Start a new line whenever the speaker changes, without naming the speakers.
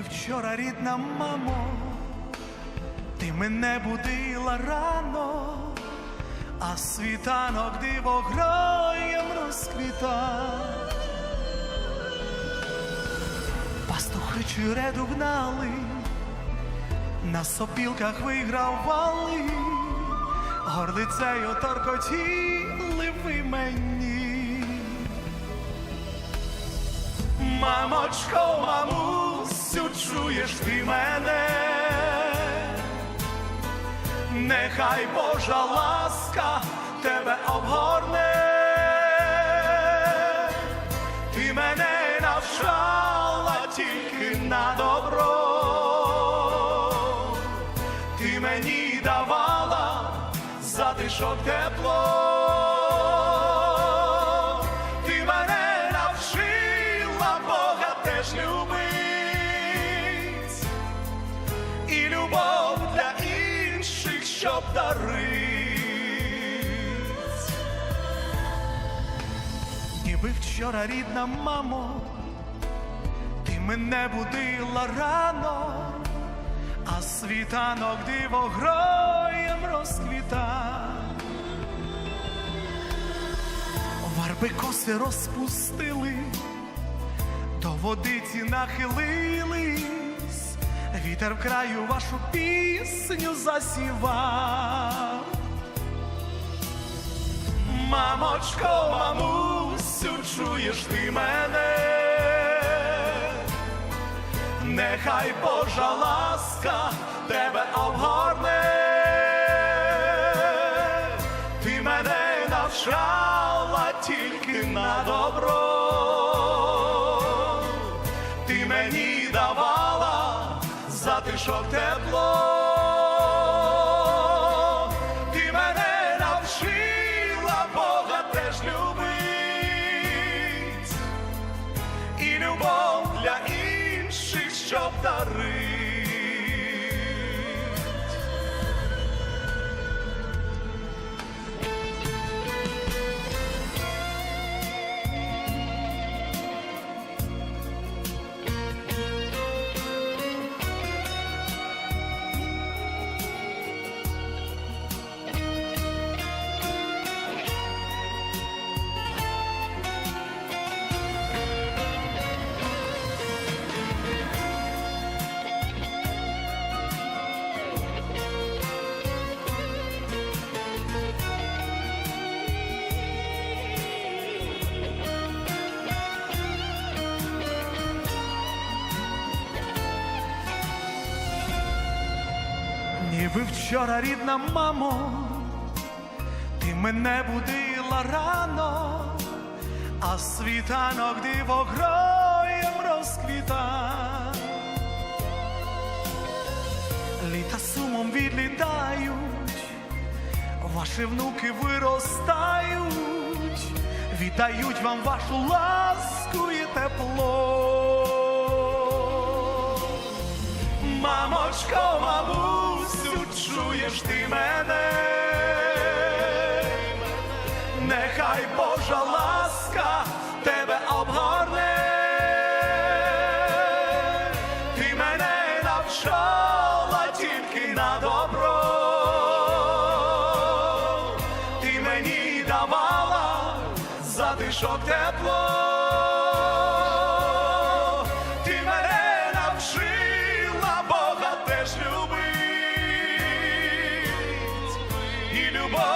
вчора, рідна мамо, ти мене будила рано, а світанок дивограєм розквітав. Пастухи череду гнали, на сопілках вигравали, горлицею торкотіли ви мені. Мамочко, мамусю, чуєш ти мене, нехай Божа ласка тебе обгорне, ти мене навчала тільки на добро, ти мені давала затишок тепло. Дарить. Ніби вчора, рідна мамо, ти мене будила рано, а світанок дивогроєм розквітав. Варби коси розпустили, до водиці нахилились, вітер в краю вашу пісню засівав. Мамочко, мамусю, чуєш ти мене, нехай Божа ласка тебе обгорне, затишок тепло. Ти мене навчила Бога теж любить, і любов для інших, щоб дарить. Ніби вчора, рідна мамо, ти мене будила рано, а світанок дивогроєм розквітав. Літа сумом відлітають, ваші внуки виростають, віддають вам вашу ласку і тепло. Мамочко, мамусю, чуєш ти мене, нехай Божа ласка тебе обгорне, ти мене навчала тільки на добро, ти мені давала затишок тепло. Любить,